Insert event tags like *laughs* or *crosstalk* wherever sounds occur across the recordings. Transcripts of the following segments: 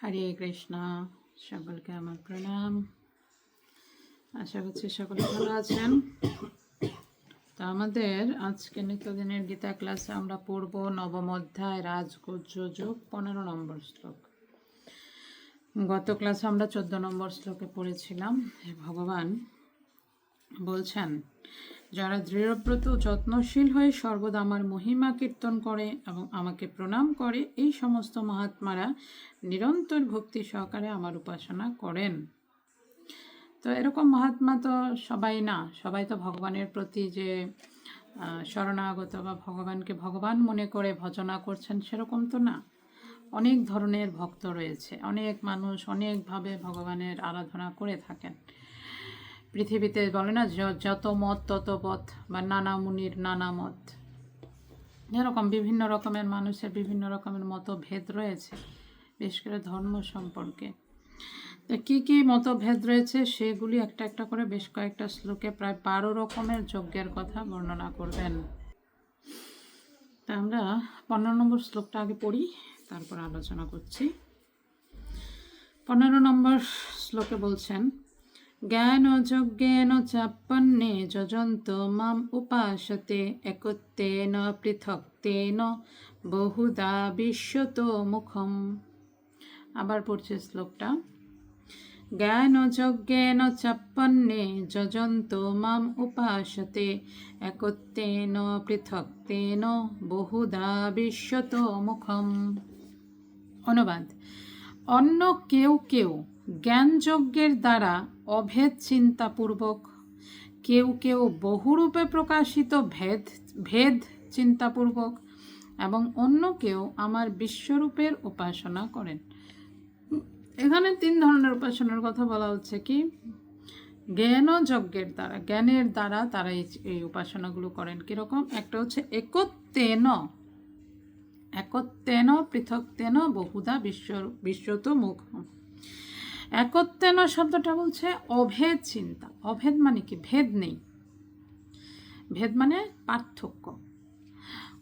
হরে কৃষ্ণ, সকলকে আমার প্রণাম। আশা করছি সকলে ভালো আছেন। তো আমাদের আজকে নিত্যদিনের গীতা ক্লাসে আমরা পড়ব নবম অধ্যায়, রাজগুজ্জ, যুগ পনেরো নম্বর শ্লোক। গত ক্লাসে আমরা চোদ্দ নম্বর শ্লোকে পড়েছিলাম ভগবান, বলছেন যারা দৃঢ়ব্রত যত্নশীল হয়ে সর্বদা আমার মহিমা কীর্তন করে এবং আমাকে প্রণাম করে, এই সমস্ত মহাত্মারা নিরন্তর ভক্তি সহকারে আমার উপাসনা করেন। তো এরকম মহাত্মা তো সবাই না, সবাই তো ভগবানের প্রতি যে শরণাগত বা ভগবানকে ভগবান মনে করে ভজনা করছেন সেরকম তো না। অনেক ধরনের ভক্ত রয়েছে, অনেক মানুষ অনেকভাবে ভগবানের আরাধনা করে থাকেন। পৃথিবীতে বলে না যত মত, তত পথ, বা নানা মুনির, নানা মত। এরকম বিভিন্ন রকমের মানুষের বিভিন্ন রকমের মতভেদ রয়েছে, বিশেষ করে ধর্ম সম্পর্কে। তো কী কী মতভেদ রয়েছে সেগুলি একটা একটা করে বেশ কয়েকটা শ্লোকে প্রায় বারো রকমের যজ্ঞের কথা বর্ণনা করবেন। তা আমরা পনেরো নম্বর শ্লোকটা আগে পড়ি, তারপর আলোচনা করছি। পনেরো নম্বর শ্লোকে বলছেন জ্ঞান যজ্ঞেন চাপন্নে যজন্ত মাম উপাসতে একত্রেন পৃথক্তেন বহুদা বিশ্বত মুখম। আবার পড়ছে শ্লোকটা। জ্ঞান যজ্ঞেন চাপন্নে যজন্ত মাম উপাসতে একত্রেন পৃথক্তেন বহুদা বিশ্বত মুখম। অনুবাদ। অন্য কেউ কেউ জ্ঞানযজ্ঞের দ্বারা অভেদ চিন্তাপূর্বক কেউ কেউ বহুরূপে প্রকাশিত ভেদ ভেদ চিন্তাপূর্বক এবং অন্য কেউ আমার বিশ্বরূপের উপাসনা করেন। এখানে তিন ধরনের উপাসনার কথা বলা হচ্ছে কি? জ্ঞান যজ্ঞের দ্বারা, জ্ঞানের দ্বারা তারা এই উপাসনাগুলো করেন। কীরকম? একটা হচ্ছে একত্রেন একত্রেন পৃথকতেন বহুধা বিশ্ব বিশ্বত মুখ একত্রেন শব্দটা বলছে অভেদ চিন্তা। অভেদ মানে কি? ভেদ নেই। ভেদ মানে পার্থক্য।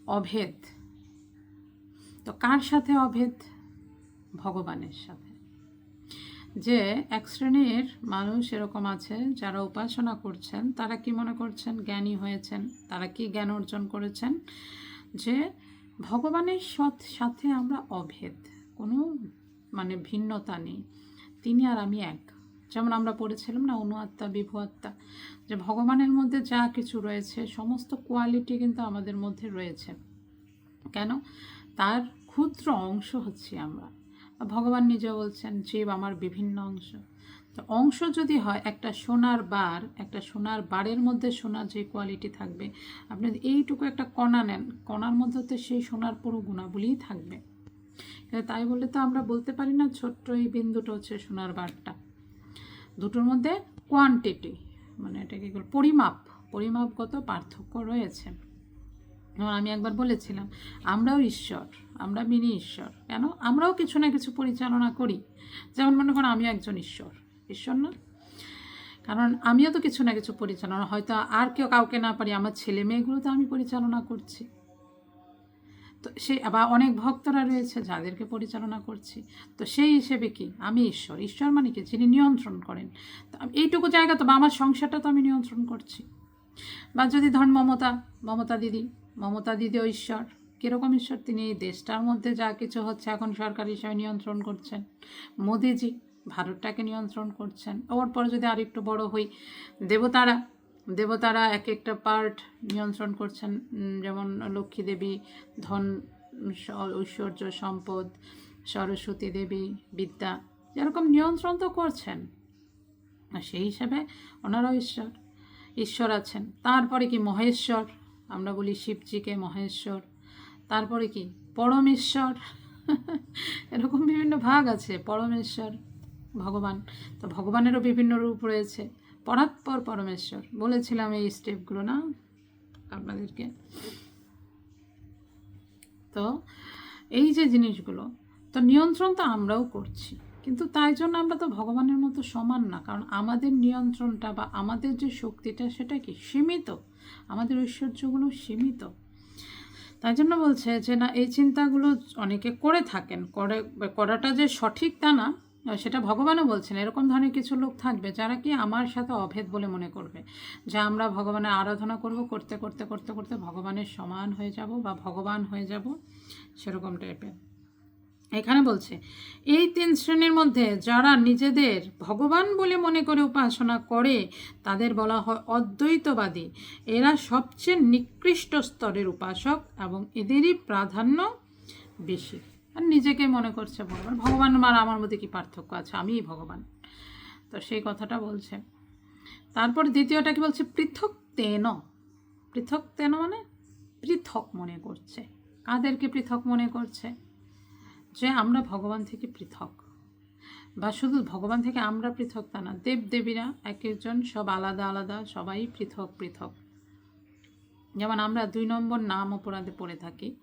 অভেদ। তো কার সাথে অভেদ? ভগবানের সাথে। যে এক শ্রেণির মানুষ এরকম আছে, যারা উপাসনা করছেন, তারা কি মনে করছেন? জ্ঞানী হয়েছেন। তারা কি জ্ঞান অর্জন করেছেন? যে ভগবানের সৎ সাথে আমরা অভেদ। কোনো মানে ভিন্নতা নেই। তিনি আর আমি এক। যেমন আমরা পড়েছিলাম না, অনু আত্মা, বিভু আত্মা, যে ভগবানের মধ্যে যা কিছু রয়েছে, সমস্ত কোয়ালিটি কিন্তু আমাদের মধ্যে রয়েছে। কেন? তার ক্ষুদ্র অংশ হচ্ছি আমরা। ভগবান নিজে বলছেন, জীব আমার বিভিন্ন অংশ। তো অংশ যদি হয়, একটা সোনার বার, একটা সোনার বারের মধ্যে সোনার যে কোয়ালিটি থাকবে, আপনি এইটুকু একটা কণা নেন, কণার মধ্যে তো সেই সোনার পুরো গুণাবলীই থাকবে। তাই বলে তো আমরা বলতে পারি না, ছোট্ট এই বিন্দুটা হচ্ছে সোনার বারটা। দুটোর মধ্যে কোয়ান্টিটি মানে এটা কি পরিমাপ পরিমাপগত পার্থক্য রয়েছে। যেমন আমি একবার বলেছিলাম, আমরাও ঈশ্বর, আমরা মিনি ঈশ্বর, কেন? আমরাও কিছু না কিছু পরিচালনা করি। যেমন মনে করুন আমিও একজন ঈশ্বর ঈশ্বর না? কারণ আমিও তো কিছু না কিছু পরিচালনা, হয়তো আর কেউ কাউকে না পারি, আমার ছেলে মেয়েগুলো তো আমি পরিচালনা করছি। তো সে আবার অনেক ভক্তরা রয়েছে যাদেরকে পরিচালনা করছি। তো সেই হিসেবে কি? আমি ঈশ্বর। ঈশ্বর মানে কি? যিনি নিয়ন্ত্রণ করেন। এইটুকু জায়গা তো, বা আমার সংসারটা তো আমি নিয়ন্ত্রণ করছি। বা যদি ধন মমতা মমতা দিদি, মমতা দিদিও ঈশ্বর। কীরকম ঈশ্বর? তিনি এই দেশটার মধ্যে যা কিছু হচ্ছে, এখন সরকার হিসাবে নিয়ন্ত্রণ করছেন। মোদিজি ভারতটাকে নিয়ন্ত্রণ করছেন। ওর পরে যদি আরেকটু বড় হই, দেবতারা দেবতারা এক একটা পার্ট নিয়ন্ত্রণ করছেন যেমন লক্ষ্মী দেবী, ধন ঐশ্বর্য, সম্পদ, সরস্বতী দেবী, বিদ্যা, যেরকম নিয়ন্ত্রণ তো করছেন। সেই হিসাবে ওনারাও ঈশ্বর ঈশ্বর আছেন। তারপরে কি মহেশ্বর, আমরা বলি শিবজিকে মহেশ্বর। তারপরে কি পরমেশ্বর, *laughs* এরকম বিভিন্ন ভাগ আছে, পরমেশ্বর, ভগবান। তো ভগবানেরও বিভিন্ন রূপ রয়েছে। পরাৎপর পরমেশ্বর। বলেছিলাম এই স্টেপগুলো না আপনাদেরকে। তো এই যে জিনিসগুলো, তো নিয়ন্ত্রণ তো আমরাও করছি। কিন্তু তাই জন্য আমরা তো ভগবানের মতো সমান না। কারণ আমাদের নিয়ন্ত্রণটা বা আমাদের যে শক্তিটা, সেটা কি? সীমিত। আমাদের ঐশ্বর্যগুলো সীমিত। তাই জন্য বলছে যে না, এই চিন্তাগুলো অনেকে করে থাকেন। করে, করাটা যে সঠিক তা না সেটা ভগবানও বলছেন, এরকম ধরনের কিছু লোক থাকবে যারা কি আমার সাথে অভেদ বলে মনে করবে, যে আমরা ভগবানের আরাধনা করব, করতে করতে করতে করতে ভগবানের সমান হয়ে যাব বা ভগবান হয়ে যাব সেরকম টাইপের। এখানে বলছে, এই তিন শ্রেণির মধ্যে যারা নিজেদের ভগবান বলে মনে করে উপাসনা করে, তাদের বলা হয় অদ্বৈতবাদী। এরা সবচেয়ে নিকৃষ্ট স্তরের উপাসক এবং এদেরই প্রাধান্য বেশি। আর নিজেকে মনে করছে ভগবান। ভগবান আর আমার মধ্যে কি পার্থক্য আছে? আমিই ভগবান। তো সেই কথাটা বলছে। তারপর দ্বিতীয়টা কি বলছে? পৃথক তেন। পৃথক তেন মানে পৃথক মনে করছে। কাদেরকে পৃথক মনে করছে? যে আমরা ভগবান থেকে পৃথক। বা শুধু ভগবান থেকে আমরা পৃথক তা না দেব দেবীরা এক একজন সব আলাদা আলাদা, সবাই পৃথক পৃথক। যেমন আমরা দুই নম্বর নাম অপরাধে পড়ে থাকি।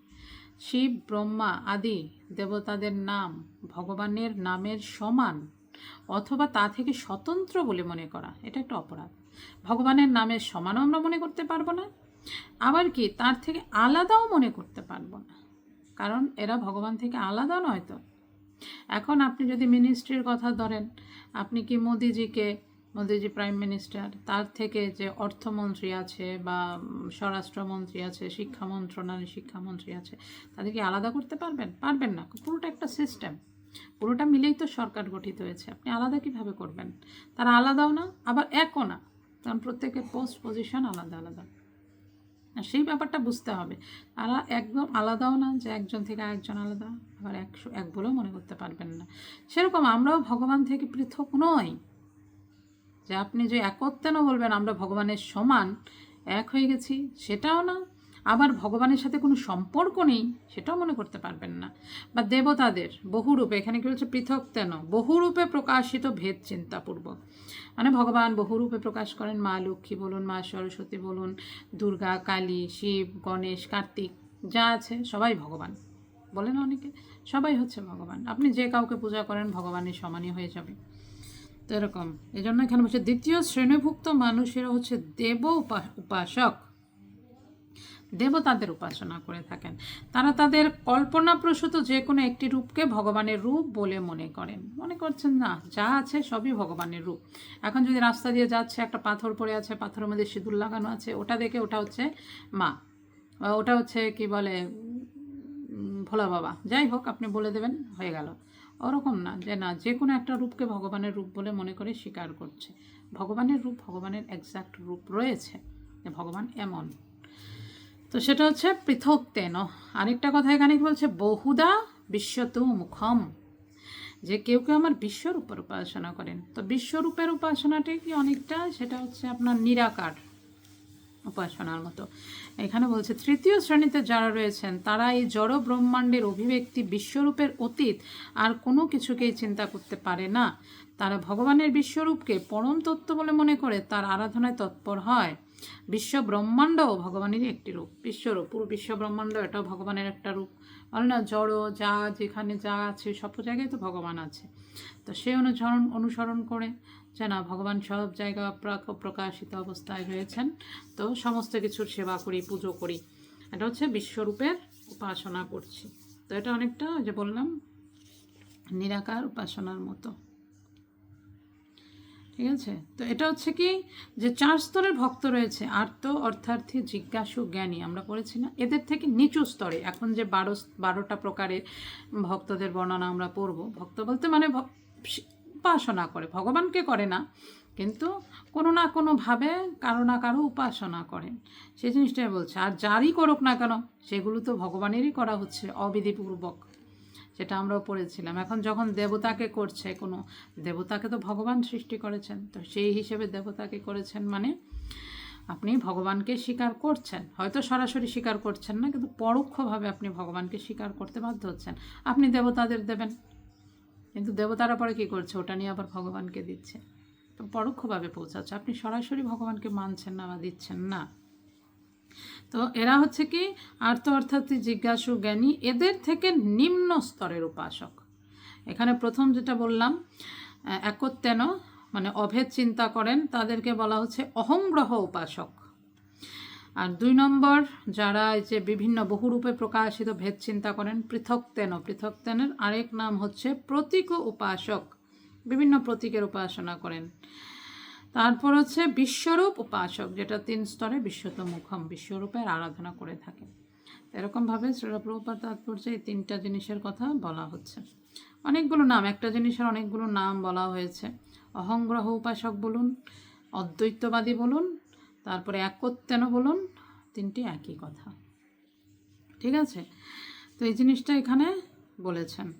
শিব, ব্রহ্মা আদি দেবতাদের নাম ভগবানের নামের সমান অথবা তা থেকে স্বতন্ত্র বলে মনে করা, এটা একটা অপরাধ। ভগবানের নামের সমানও আমরা মনে করতে পারব না, আবার কি তার থেকে আলাদাও মনে করতে পারব না, কারণ এরা ভগবান থেকে আলাদা নয় তো। এখন আপনি যদি মিনিস্ট্রির কথা ধরেন, আপনি কি মোদিজিকে মোদিজি প্রাইম মিনিস্টার তার থেকে যে অর্থমন্ত্রী আছে বা স্বরাষ্ট্রমন্ত্রী আছে, শিক্ষা মন্ত্রণালয় শিক্ষামন্ত্রী আছে তাদেরকে আলাদা করতে পারবেন? পারবেন না। পুরোটা একটা সিস্টেম পুরোটা মিলেই তো সরকার গঠিত হয়েছে। আপনি আলাদা কীভাবে করবেন? তারা আলাদাও না, আবার একও না। কারণ প্রত্যেকের পোস্ট পজিশন আলাদা আলাদা। সেই ব্যাপারটা বুঝতে হবে। তারা একদম আলাদাও না যে একজন থেকে আরেকজন আলাদা, আবার একশো, এক বলেও মনে করতে পারবেন না। সেরকম আমরাও ভগবান থেকে পৃথক নই। যে আপনি যে একত্বেনও বলবেন, আমরা ভগবানের সমান এক হয়ে গেছি, সেটাও না। আবার ভগবানের সাথে কোনো সম্পর্ক নেই, সেটাও মনে করতে পারবেন না। বা দেবতাদের বহুরূপে, এখানে কি বলছে পৃথক তেন, বহুরূপে প্রকাশিত ভেদ চিন্তাপূর্বক। মানে ভগবান বহুরূপে প্রকাশ করেন, মা লক্ষ্মী বলুন, মা সরস্বতী বলুন, দুর্গা, কালী, শিব, গণেশ, কার্তিক, যা আছে, সবাই ভগবান। বলেন অনেকে? সবাই হচ্ছে ভগবান। আপনি যে কাউকে পূজা করেন ভগবানের সমানই হয়ে যাবে। তো এরকম। এই জন্য এখানে বলছে, দ্বিতীয় শ্রেণীভুক্ত মানুষেরা হচ্ছে দেব উপা- উপাসক। দেবতাদের উপাসনা করে থাকেন। তারা তাদের কল্পনাপ্রসূত যে কোনো একটি রূপকে ভগবানের রূপ বলে মনে করেন। মনে করছেন, না, যা আছে সবই ভগবানের রূপ। এখন যদি রাস্তা দিয়ে যাচ্ছে, একটা পাথর পড়ে আছে, পাথরের মধ্যে সিঁদুর লাগানো আছে, ওটা দেখে ওটা হচ্ছে মা। বা ওটা হচ্ছে কি বলে ভোলা বাবা। যাই হোক, আপনি বলে দেবেন, হয়ে গেল। ওরকম না যে না, যে কোনো একটা রূপকে ভগবানের রূপ বলে মনে করে স্বীকার করছে। ভগবানের রূপ, ভগবানের একজাক্ট রূপ রয়েছে যে ভগবান এমন। তো সেটা হচ্ছে পৃথক তেন। আরেকটা কথা এখানে বলছে? বহুদা বিশ্বতু মুখম। যে কেউ কেউ আমার বিশ্বরূপের উপাসনা করেন। তো বিশ্বরূপের উপাসনাটা কি অনেকটা? সেটা হচ্ছে আপনার নিরাকার। উপাসনার মতো। এখানে বলছে, তৃতীয় শ্রেণীতে যারা রয়েছেন, তারা এই জড় ব্রহ্মাণ্ডের অভিব্যক্তি বিশ্বরূপের অতীত আর কোনো কিছুকেই চিন্তা করতে পারে না। তারা ভগবানের বিশ্বরূপকে পরম তত্ত্ব বলে মনে করে, তার আরাধনায় তৎপর হয়। বিশ্ব ব্রহ্মাণ্ডও ভগবানেরই একটি রূপ। বিশ্বরূপ, পুরো বিশ্ব ব্রহ্মাণ্ড এটাও ভগবানের একটা রূপ। বলে না, জড়ো, যা, যেখানে যা আছে, সব জায়গায় তো ভগবান আছে। তো সে অনুসরণ অনুসরণ করে। যে না ভগবান সব জায়গা প্রাক- প্রকাশিত অবস্থায় রয়েছেন। তো সমস্ত কিছুর সেবা করি, পুজো করি। এটা হচ্ছে বিশ্বরূপের উপাসনা করছি। তো এটা অনেকটা যে বললাম, নিরাকার উপাসনার মতো। ঠিক আছে? তো এটা হচ্ছে কি, যে চার স্তরের ভক্ত রয়েছে, আর্ত, অর্থার্থী, জিজ্ঞাসু, জ্ঞানী। আমরা পড়েছি না? এদের থেকে নিচু স্তরে। এখন যে বারো বারোটা প্রকারের ভক্তদের বর্ণনা আমরা পড়ব। ভক্ত বলতে মানে উপাসনা করে, ভগবানকে করে না। কিন্তু কোনো না কোনোভাবে কারও না কারও উপাসনা করেন সেই জিনিসটাই বলছে, আর যারই করুক না কেন, সেগুলো তো ভগবানেরই করা হচ্ছে, অবিধিপূর্বক। যেটা আমরাও পড়েছিলাম। এখন যখন দেবতাকে করছে, কোনো দেবতাকে তো ভগবান সৃষ্টি করেছেন, তো সেই হিসেবে দেবতাকে করেছেন মানে আপনি ভগবানকে স্বীকার করছেন। হয়তো সরাসরি স্বীকার করছেন না, কিন্তু পরোক্ষভাবে আপনি ভগবানকে স্বীকার করতে বাধ্য হচ্ছেন। আপনি দেবতাদের দেবেন। কিন্তু দেবতারা পরে কী করছে? ওটা নিয়ে আবার ভগবানকে দিচ্ছে। তো পরোক্ষভাবে পৌঁছাচ্ছে। আপনি সরাসরি ভগবানকে মানছেন না বা দিচ্ছেন না। তো এরা হচ্ছে কি? আর্থ অর্থাৎ জিজ্ঞাসু জ্ঞানী। এদের থেকে নিম্ন স্তরের উপাসক। এখানে প্রথম যেটা বললাম আহ, একত্বেন মানে অভেদ চিন্তা করেন তাদেরকে বলা হচ্ছে অহংগ্রহ উপাসক। আর দুই নম্বর, যারা এই যে বিভিন্ন বহুরূপে প্রকাশিত ভেদ চিন্তা করেন পৃথকতেন পৃথকতেনের আরেক নাম হচ্ছে প্রতীক উপাসক। বিভিন্ন প্রতীকের উপাসনা করেন। তারপর হচ্ছে বিশ্বরূপ উপাসক, যেটা তিন স্তরে বিশ্বত মুখম, বিশ্বরূপের আরাধনা করে থাকে। এরকমভাবে শ্রীলপ্রভুপাত তাৎপর্যে এই তিনটা জিনিসের কথা বলা হচ্ছে। অনেকগুলো নাম, একটা জিনিসের অনেকগুলো নাম বলা হয়েছে। অহংগ্রহ উপাসক বলুন, অদ্বৈতবাদী বলুন তারপরে একত্বেন বলুন, তিনটি একই কথা। ঠিক আছে? তো এই জিনিসটা এখানে বলেছেন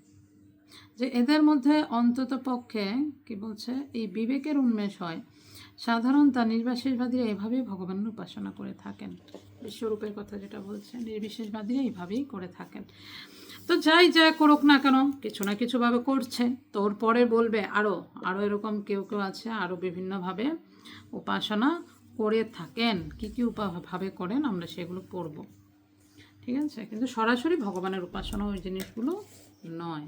যে এদের মধ্যে অন্তত পক্ষে, কি বলছে, এই বিবেকের উন্মেষ হয়। সাধারণত নির্বিশেষবাদীরা এভাবেই ভগবানের উপাসনা করে থাকেন। বিশ্বরূপের কথা যেটা বলছে নির্বিশেষবাদীরা এইভাবেই করে থাকেন। তো যাই যা করুক না কেন, কিছু না কিছুভাবে করছে। তো ওর পরে বলবে আরও আরও এরকম কেউ কেউ আছে আরও বিভিন্নভাবে উপাসনা করে থাকেন, কি কী উপাভাবে করেন, আমরা সেগুলো পড়ব। ঠিক আছে? কিন্তু সরাসরি ভগবানের উপাসনা ওই জিনিসগুলো নয়।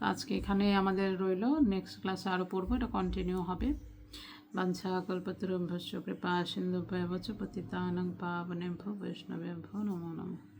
আজকে এখানে আমাদের রইল নেক্সট ক্লাসে আরও পড়ব, এটা কন্টিনিউ হবে। বাঞ্ছা কল্পতরম ভস্য কৃপা সিন্ধু পতিতানং বৈষ্ণবে ভো নমো নমঃ।